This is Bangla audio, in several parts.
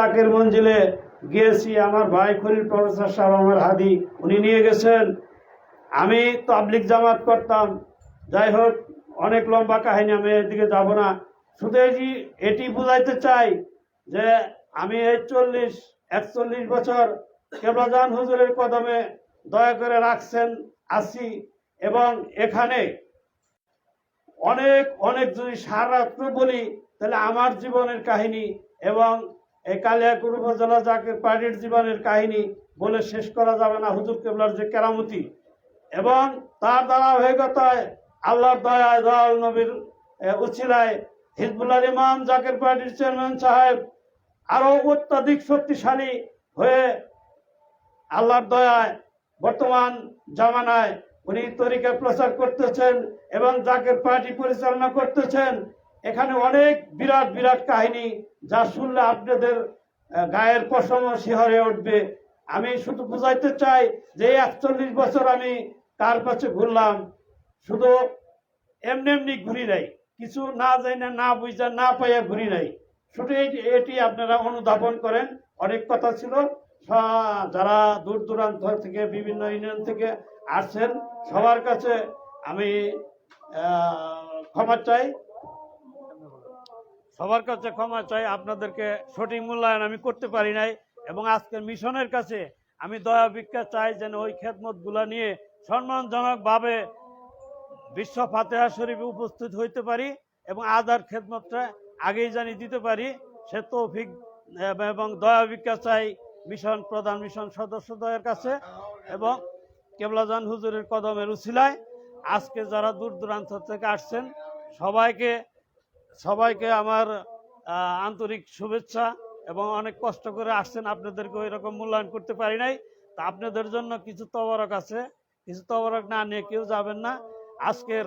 তাকের মঞ্জিলে গিয়েছি, আমার ভাই খলিল প্রফেসর সাহেব, আমার হাদি, উনি নিয়ে গেছেন। আমি তাবলিক জামাত করতাম। যাই হোক, অনেক লম্বা কাহিনী, আমি এদিকে যাব না। শুধু এটি এটি বুঝাইতে চাই যে আমি এই চল্লিশ একচল্লিশ বছর কেবলাজান হুজুরের কদমে দয়া করে রাখছেন আসি এবং এখানে অনেক অনেক যদি সারাত্র বলি, তাহলে আমার জীবনের কাহিনী এবং এই কালিয়াকুর উপজেলা জাকের পার্টির জীবনের কাহিনী বলে শেষ করা যাবে না হুজুর কেবলার যে কেরামতি। এবং তার দ্বারা ধারাবাহিকতায় আল্লাহর দয়ায় দয়াল নবীর এ, উছিলায় হিজবুল্লাহ ইমাম জাকের পার্টির চেয়ারম্যান সাহেব আরও অত্যাধিক শক্তিশালী হয়ে আল্লাহর দয়ায় বর্তমান জামানায় উনি তরিকা প্রচার করতেছেন এবং জাকের পার্টি পরিচালনা করতেছেন। এখানে অনেক বিরাট বিরাট কাহিনী যা শুনলে আপনাদের গায়ের পশম শিহরে উঠবে। আমি শুধু বুঝাইতে চাই যে একচল্লিশ বছর আমি কার কাছে ঘুরলাম। শুধু এমনি এমনি ঘুরি নাই। কিছু না যাই না বুঝা, না পাইয়া ঘুরি নাই। শুধু এটি- আপনারা অনুধাবন করেন। অনেক কথা ছিল। যারা দূর দূরান্ত থেকে, বিভিন্ন ইউনিয়ন থেকে আসছেন, সবার কাছে আমি ক্ষমা চাই। সবার কাছে ক্ষমা চাই, আপনাদেরকে সঠিক মূল্যায়ন আমি করতে পারি নাই এবং আজকের মিশনের কাছে আমি দয়া ভিক্ষা চাই যেন ওই খেদমতগুলো নিয়ে সম্মানজনকভাবে বিশ্ব ফাতেহা শরীফে উপস্থিত হইতে পারি এবং আদার খেদমতটা আগেই জানি দিতে পারি। সে তৌফিক এবং দয়া ভিক্ষা চাই মিশন প্রধান মিশন সদস্যদের কাছে এবং কেবলাজান হুজুরের কদমের উছিলায় আজকে যারা দূর দূরান্ত থেকে আসছেন, সবাইকে সবাইকে আমার আন্তরিক শুভেচ্ছা এবং অনেক কষ্ট করে আসছেন। আপনাদেরকে ওই রকম মূল্যায়ন করতে পারি নাই। তা আপনাদের জন্য কিছু তবরক আছে। কিছু তবরক না নিয়ে কেউ যাবেন না। আজকের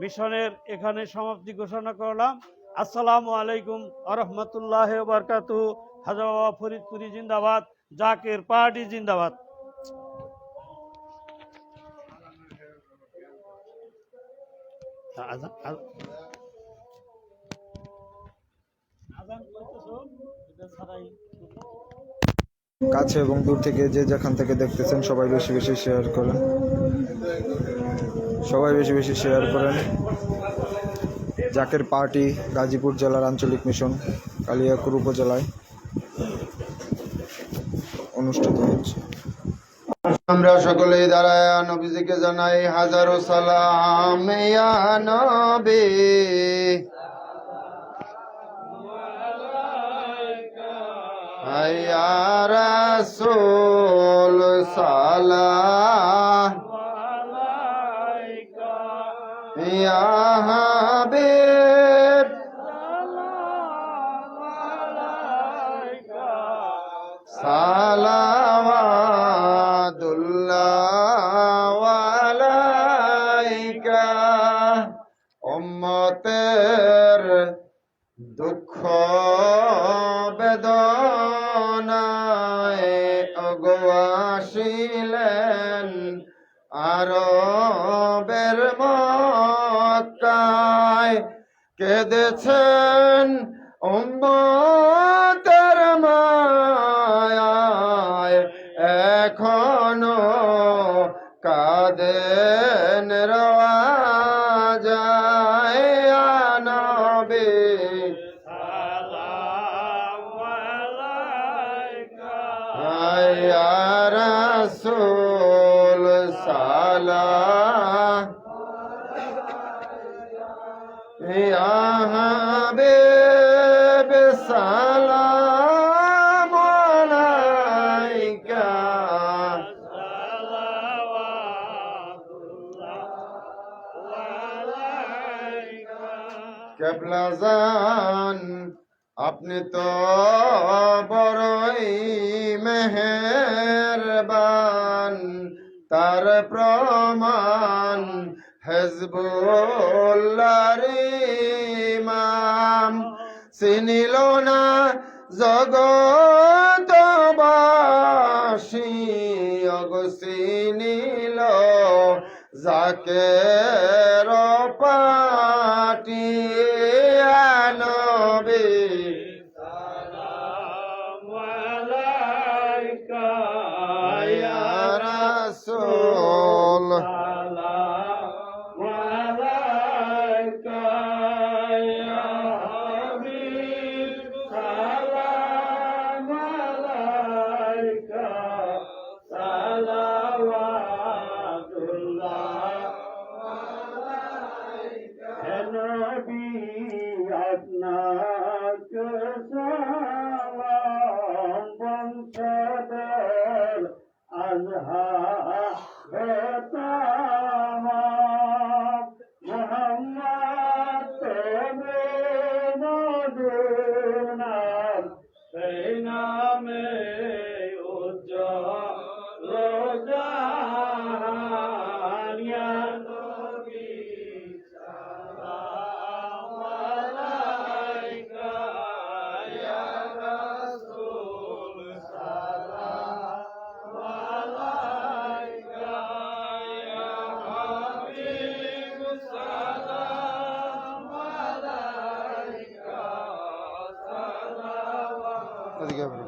মিশনের এখানে সমাপ্তি ঘোষণা করলাম। আসসালামু আলাইকুম আরহামতুল্লাহ বরকাতু হাজা বাবা ফরিদপুরি জিন্দাবাদ, জাকের পার্টি জিন্দাবাদ। আজান আজান- আজান করতেছো? এটা ছাড়াই কাছে এবং দূর থেকে যে যেখান থেকে দেখতেছেন, সবাই বেশি বেশি শেয়ার করেন। সবাই বেশি বেশি শেয়ার করেন। জাকের পার্টি গাজীপুর জেলার আঞ্চলিক মিশন, কালিয়াকুর উপজেলায় অনুষ্ঠিত হচ্ছে। আমরা সকলেই দাঁড়ায় নবীজিকে জানাই হাজারো সালাম। নবী। রাসূল সালাম। ইয়া হাবিব। আরবের মক্কায় কেঁদেছেন উম্মতের সালাম ইয়া হাবিব সালাম আলাইকা কেবলাজান আপনি তো বড়ই মেহেরবান তার প্রমাণ হেজবুল্লার ইমাম। চিনিল না জগতবাসী অগ চিনিল যাকে পাটি নবী সালাম এদিকে আপনি।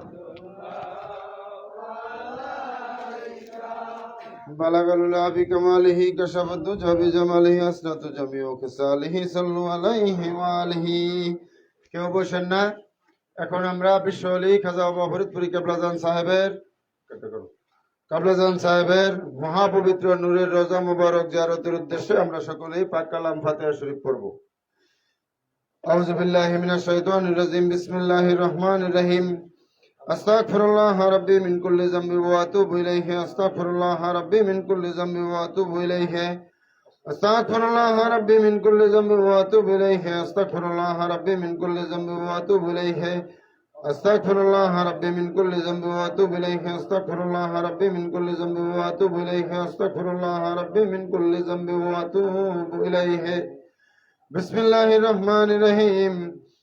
بلغ العلا بكماله كشف الدجى بجماله أسنة جميع خصاله صلوا عليه وآله কেউ বসেন না এখন আমরা বিশ্বলি খাজা বাবা ফরিদপুরি কাবলাজান সাহেবের কাবলাজান সাহেবের মহাপবিত্র নূরের রোজা মুবারক জিয়ারতের উদ্দেশ্যে আমরা সকলেই পাক কালাম ফাতিহা শরীফ পড়ব أعوذ بالله من الشيطان الرجيم بسم الله الرحمن अस्तगफिरुल्लाह रब्बी मिन कुल्लि ज़ंबि व अतूबु इलैहि, अस्तगफिरुल्लाह रब्बी मिन कुल्लि ज़ंबि व अतूबु इलैहि। अस्तगफिरुल्लाह रब्बी मिन कुल्लि ज़ंबि व अतूबु इलैहि, अस्तगफिरुल्लाह रब्बी मिन कुल्लि ज़ंबि व अतूबु इलैहि। अस्तगफिरुल्लाह रब्बी मिन कुल्लि ज़ंबि व अतूबु इलैहि, अस्तगफिरुल्लाह रब्बी मिन कुल्लि ज़ंबि व अतूबु इलैहि, अस्तगफिरुल्लाह रब्बी मिन कुल्लि ज़ंबि व अतूबु इलैहि। बिस्मिल्लाहिर रहमानिर रहीम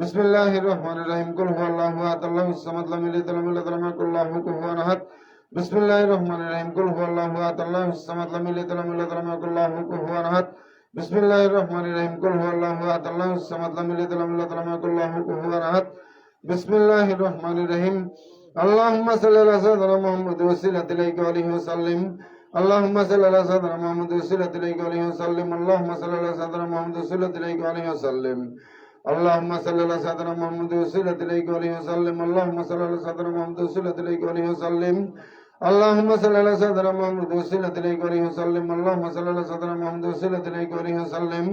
بسم الله الرحمن الرحيم قل هو الله احد الله الصمد لم يلد ولم يولد ولم يكن له كفوا احد بسم الله الرحمن الرحيم قل هو الله احد الله الصمد لم يلد ولم يولد ولم يكن له كفوا احد بسم الله الرحمن الرحيم قل هو الله احد الله الصمد لم يلد ولم يولد ولم يكن له كفوا احد بسم الله الرحمن الرحيم اللهم صل على سيدنا محمد وسيلة إليك وآله وسلم اللهم صل على سيدنا محمد وسيلة إليك وآله وسلم اللهم صل على سيدنا محمد وسيلة إليك وآله وسلم اللهم صل على سيدنا محمد وسيلة إليك وآله وسلم اللهم صل على سيدنا محمد وسيلة إليك وآله وسلم اللهم صل على سيدنا محمد وسيلة إليك وآله وسلم اللهم صل على سيدنا محمد وسيلة إليك وآله وسلم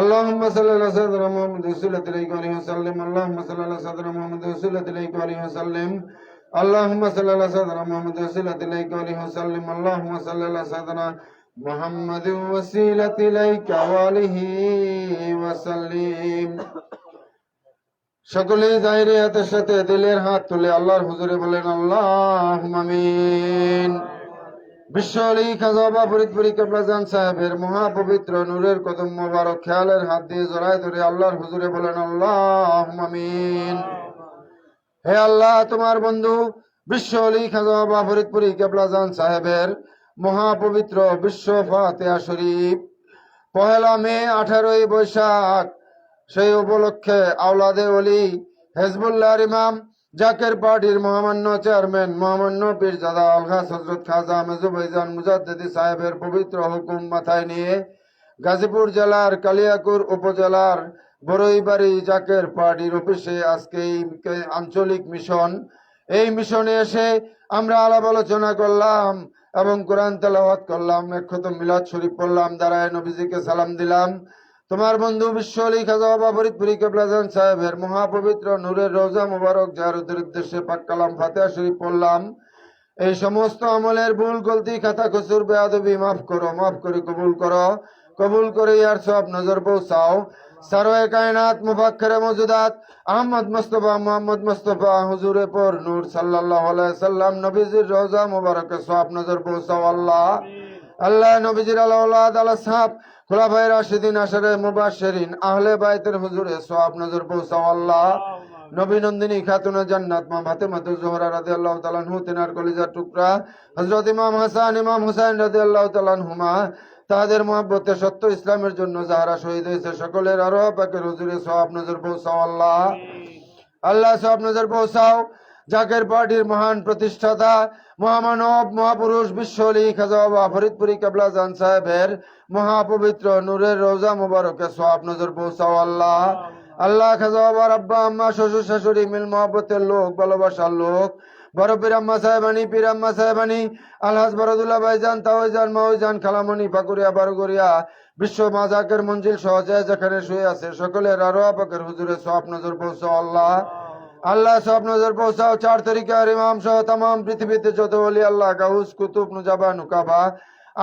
اللهم صل على سيدنا محمد وسيلة إليك وآله وسلم اللهم صل على سيدنا محمد وسيلة إليك وآله وسلم اللهم صل على سيدنا محمد وسيلة إليك وآله وسلم اللهم صل على سيدنا محمد وسيلة إليك وآله وسلم সকলে জাহিরে হাতের সাথে দিলের হাত তুলে আল্লাহর হুজুরে বলেন আল্লাহ আমিন বিশ্ব আলী খাজাবা ফরিদপুরি কাবলাজান সাহেবের মহাপবিত্র নূরের কদম মোবারক খেয়ালের হাত দিয়ে জড়ায় ধরে আল্লাহর হুজুরে বলেন আল্লাহ আমিন হে আল্লাহ তোমার বন্ধু বিশ্ব আলী খাজাবা ফরিদপুরি কেবলাজান সাহেবের মহাপবিত্র বিশ্ব ফাতেহা শরীফ। পহেলা মে আঠারোই বৈশাখ, সেই উপলক্ষে আওলাদে অলি হেজবুল্লাহর ইমাম জাকের পার্টির মহামান্য চেয়ারম্যান, মহামান্য পীরজাদা আলহাস হজরত খাজা মেজুবাইজান মুজাদ্দিদি সাহেবের পবিত্র হুকুম মাথায় নিয়ে গাজীপুর জেলার কালিয়াকুর উপজেলার বড়ইবাড়ি জাকের পার্টির অফিসে আজকে এই আঞ্চলিক মিশন। এই মিশনে এসে আমরা আলাপ আলোচনা করলাম এবং কোরআন তেলাওয়াত করলাম এক খতম মিলাদ শরীফ পড়লাম, দাঁড়ায় নবীজিকে সালাম দিলাম। তোমার বন্ধু বিশ্ব আলী খাজা বাবা ফরিদপুরি কেবলাজান সাহেবের মহাপবিত্র নূরের রোজা মুবারক জারুদের উদ্দেশ্যে পাক কালাম ফাতেহা শরীফ পড়লাম। এই সমস্ত আমলের ভুল, গলতি খাতা কসুর বেয়াদবি মাফ করো, মাফ করে কবুল করো। কবুল করে ইয়ার সব নজর পৌঁছাও। সারোয়ে কায়নাত মুফাক্খরে মজুদাত আহমদ মুস্তফা মোহাম্মদ মুস্তফা হুজুরে পর নূর সাল্লাল্লাহু আলাইহি সাল্লাম নবীজির রওজা মুবারকে সব নজর পৌঁছাও আল্লাহ। আল্লাহ নবীজির আলাউলাদ আলা সাহাব খুলাফায়ে রাশিদিন আশারে মুবাশশিরিন আহলে বাইতের হুজুরে সব নজর পৌঁছাও আল্লাহ। নবী নন্দিনী খাতুন জান্নাত মা ফাতেমাতু জোহরা রাদিয়াল্লাহু তাআলা আনহু তিনার কলিজার টুকরা। হযরত ইমাম হাসান ইমাম হুসাইন রাদিয়াল্লাহু তাআলা আনহুমা তাদের মহব্বতে সত্য ইসলামের জন্য যাহারা শহীদ হয়েছে, সকলের আরও পাকের হুজুরে সব নজর পৌঁছাও আল্লাহ। আল্লাহ সব নজর পৌঁছাও। জাকের পার্টির মহান প্রতিষ্ঠাতা, মহামানব, মহাপুরুষ বিশ্বলি খাজা বাবা কাবলা জান সাহেবের মহাপবিত্র নূরের রোজা মুবারকে সব নজর পৌঁছাও আল্লাহ। আল্লাহ খাজা বাবার আব্বা, আম্মা, শ্বশুর শাশুড়ি মিল মহব্বতের লোক, ভালোবাসার লোক বড় পিরাম্মা সাহেবানি পিরাম্মা সাহেবানি, আলহাজ বরদুল্লাহ ভাইজান তাওয়াইজান মাওইজান খালামণি পাকুরিয়া বারুগরিয়া, বিশ্ব মাজাকের মঞ্জিল সহজে যেখানে শুয়ে আছে সকলের আরও পাকের হুজুরে সব নজর পৌঁছাও আল্লাহ। আল্লাহ সব নজর পৌঁছাও, চার তরিকার ইমাম সহ তাম পৃথিবীতে যত বলি আল্লাহ, গাউস, কুতুব, নুজাবা, নুকাবা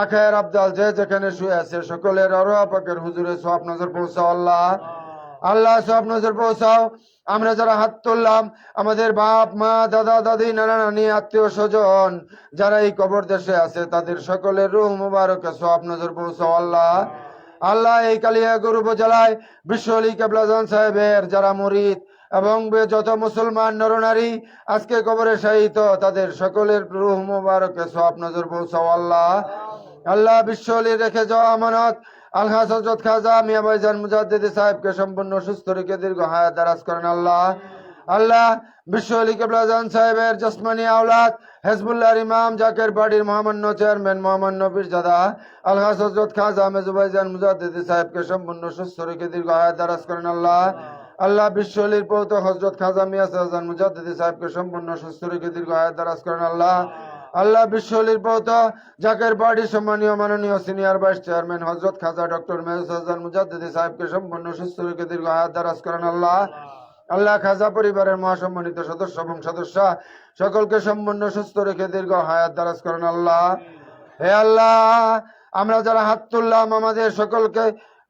আখায়ের আবদাল যে যেখানে শুয়ে আছে সকলের আরও পাকের হুজুরে সব নজর পৌঁছাও আল্লাহ। আল্লাহ সব নজর পৌঁছাও আমরা যারা হাত তুললাম, আমাদের বাপ, মা, দাদা, দাদি, নানা, নানি, আত্মীয়, স্বজন, যারা এই কবর দেশে আছে, তাদের সকলের রুহ মুবারকে সব নজর পৌঁছাও আল্লাহ। আল্লাহ এই কালিয়াগড় উপজেলায় বিশ্ব আলী কেবলাজান সাহেবের যারা মুরিদ এবং যত মুসলমান নরনারী আজকে কবরে শাহিত তাদের সকলের রুহ মুবারকে সব নজর পৌঁছাও আল্লাহ। আল্লাহ বিশ্ব রেখে যাওয়া আমানত আলহাজ হজরত খাজা মিয়া ভাইজান সাহেবকে সম্পূর্ণ সুস্থ রেখে দীর্ঘ হায়াত দারাজ করেন আল্লাহ। আল্লাহ বিশ্ব আলী কেবলাজান সাহেবের জসমানি আওলাদ হেজবুল্লাহর ইমাম জাকের বাড়ির মহামান্য চেয়ারম্যান মহামান্য পীরজাদা আলহাজ হজরত খাজা মেজুবাইজান মুজাদ্দিদি সাহেবকে সম্পূর্ণ সুস্থ রেখে দীর্ঘ হায়াত দারাজ করেন আল্লাহ। আল্লাহ বিশ্ব আলীর পৌত হজরত খাজা মিয়া সাহজান মুজাদ্দিদি সাহেবকে সম্পূর্ণ সুস্থ রেখে দীর্ঘ হায়াত দারাজ করেন আল্লাহ। আল্লাহ বিশ্বলির পৌত জাকের বাড়ি সম্মানীয় মাননীয় সিনিয়র ভাইস চেয়ারম্যান হজরত খাজা ডক্টর মেহস হাসান মুজাদ্দিদি সাহেবকে সম্পূর্ণ সুস্থ রেখে দীর্ঘ হায়াত দারাজ করেন আল্লাহ। আল্লাহ খাজা পরিবারের মহাসম্মানিত সদস্য এবং সদস্য সকলকে সম্পূর্ণ সুস্থ রেখে দীর্ঘ হায়াত দারাজ করেন আল্লাহ। হে আল্লাহ, আমরা যারা হাত তুললাম আমাদের সকলকে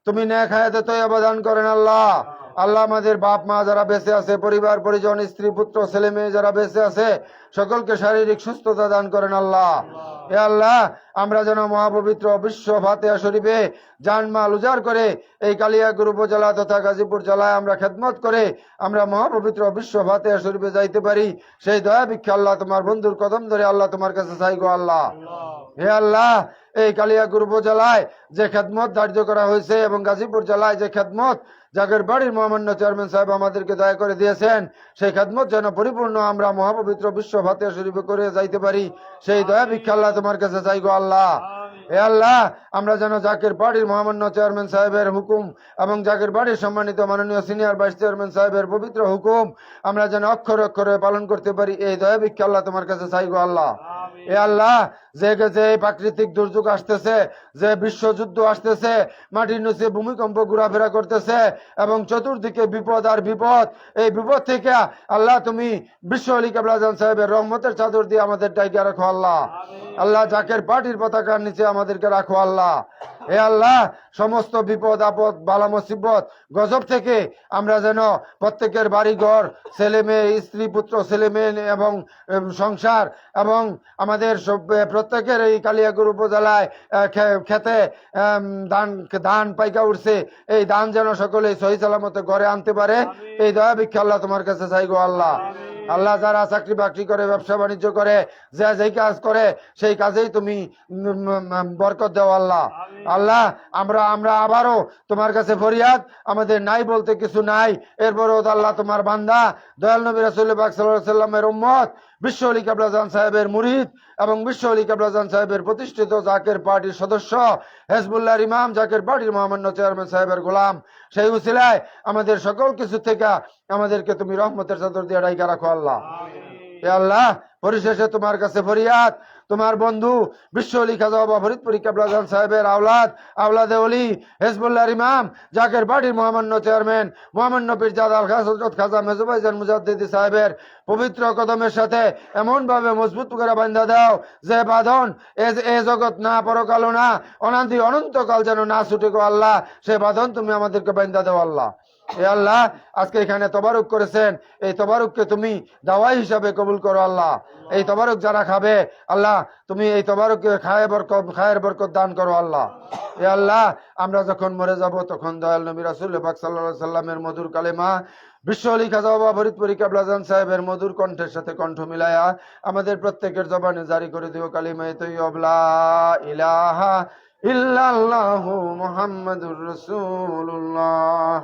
তুমি ন্যাক হায়াতে তৈবা দান করেন আল্লাহ। আল্লাহ আমাদের বাপ মা যারা বেঁচে আছে, পরিবার, পরিজন, স্ত্রী, পুত্র, ছেলে মেয়ে যারা বেঁচে আছে, সকলকে শারীরিক সুস্থতা দান করেন আল্লাহ। এ আল্লাহ আমরা যেন মহাপবিত্র বিশ্ব ফাতেহা শরীফে জানমাল উজাড় করে এই কালিয়াগুর উপজেলা তথা গাজীপুর জেলায় আমরা খেদমত করে আমরা মহাপবিত্র বিশ্ব ফাতেহা শরীফে যাইতে পারি। সেই দয়া ভিক্ষা আল্লাহ তোমার বন্ধুর কদম ধরে আল্লাহ তোমার কাছে চাই গো আল্লাহ। হে আল্লাহ, এই কালিয়াগুর উপজেলায় যে খেদমত ধার্য করা হয়েছে এবং গাজীপুর জেলায় যে খেদমত জাগের বাড়ির মহামান্য চেয়ারম্যান সাহেব আমাদেরকে দয়া করে দিয়েছেন, সেই খেদমত যেন পরিপূর্ণ আমরা মহাপবিত্র বিশ্ব ফাতে শরীফে করে যাইতে পারি। সেই দয়া ভিক্ষা আল্লাহ তোমার কাছে চাই গো আল্লাহ। হে আল্লাহ, আমরা যেন জাকির বাড়ির মহামান্য চেয়ারম্যান সাহেবের হুকুম এবং জাকির বাড়ির সম্মানিত মাননীয় সিনিয়র ভাইস চেয়ারম্যান সাহেবের পবিত্র হুকুম আমরা যেন অক্ষরে অক্ষরে পালন করতে পারি। এই দয়া আল্লাহ তোমার কাছে সাইগো আল্লাহ। এ আল্লাহ যে যে এই প্রাকৃতিক দুর্যোগ আসতেছে যে বিশ্বযুদ্ধ আসতেছে মাটির নিচে ভূমিকম্প ঘোরাফেরা করতেছে এবং চতুর্দিকে বিপদ আর বিপদ এই বিপদ থেকে আল্লাহ তুমি বিশ্ব আলী কাবলাজান সাহেবের রহমতের চাদর দিয়ে আমাদের ডাইকে রাখো আল্লাহ। আল্লাহ জাকের পার্টির পতাকার নিচে আমাদেরকে রাখো আল্লাহ। হে আল্লাহ সমস্ত বিপদ আপদ বালা মুসিবত গজব থেকে আমরা যেন প্রত্যেকের বাড়ি ঘর ছেলে মেয়ে স্ত্রী পুত্র ছেলে মেয়ে এবং সংসার এবং আমাদের সব- প্রত্যেকের এই কালিয়াগুর উপজেলায় খেতে ধান ধান পাইকা উঠছে। এই ধান যেন সকলে সহি সালামতে ঘরে আনতে পারে। এই দয়া ভিক্ষা আল্লাহ তোমার কাছে চাইগো আল্লাহ। আল্লাহ যারা চাকরি বাকরি করে ব্যবসা বাণিজ্য করে যে যেই কাজ করে সেই কাজেই তুমি বরকত দাও আল্লাহ। আল্লাহ আমরা আমরা আবারও তোমার কাছে ফরিয়াদ আমাদের নাই বলতে কিছু নাই। এরপরও আল্লাহ তোমার বান্দা দয়াল নবী রাসুল্লাহ সাল্লাহ সাল্লামের উম্মত বিশ্ব আলী কাবলাজান সাহেবের মুরিদ এবং বিশ্ব আলী কাবলাজান সাহেবের প্রতিষ্ঠিত জাকের পার্টির সদস্য হেজবুল্লাহ ইমাম জাকের পার্টির মহামান্য চেয়ারম্যান সাহেবের গোলাম সেই উসিলায় আমাদের সকল কিছু থেকে আমাদেরকে তুমি রহমতের চাদর দিয়ে ডাইকা রাখো আল্লাহ। আল্লাহ পরিশেষে তোমার কাছে ফরিয়াদ তোমার বন্ধু বিশ্ব আলী খাজা বাবা ফরিদপুরি কাবলাজান সাহেবের আওলাদ, আওলাদে অলি হেজবুল্লাহর ইমাম, জাকের পার্টির মহামান্য চেয়ারম্যান, মহামান্য পীরজাদ আল খাস হজরত খাজা মেজুবাইজান মুজাদ্দিদি সাহেবের পবিত্র কদমের সাথে এমন ভাবে মজবুত করে বান্ধা দাও যে বাঁধন এ জগৎ না, পরকালও না অনাদি অনন্তকাল যেন না ছুটে গো আল্লাহ, সে বাঁধন তুমি আমাদেরকে বান্ধা দাও আল্লাহ। এ আল্লাহ, আজকে এখানে তবারুক করেছেন। এই তবারুককে তুমি দাওয়াই হিসাবে কবুল করো আল্লাহ। এই তবারুক যারা খাবে, আল্লাহ, তুমি এই তবারুককে খায় বরকত, খায়ের বরকত দান করো আল্লাহ। এ আল্লাহ, আমরা যখন মরে যাব, তখন দয়াল নবী রাসুল পাক সাল্লাহ সাল্লামের মধুর কালেমা বিশ্ব আলী খাজা বাবা ফরিদপুরি কাবলাজান সাহেবের মধুর কণ্ঠের সাথে কণ্ঠ মিলায়া, আমাদের প্রত্যেকের জবানে জারি করে দিও কালিমায়ে তৈয়বলা ইলাহা ইল্লাল্লাহু মুহাম্মাদুর রাসূলুল্লাহ।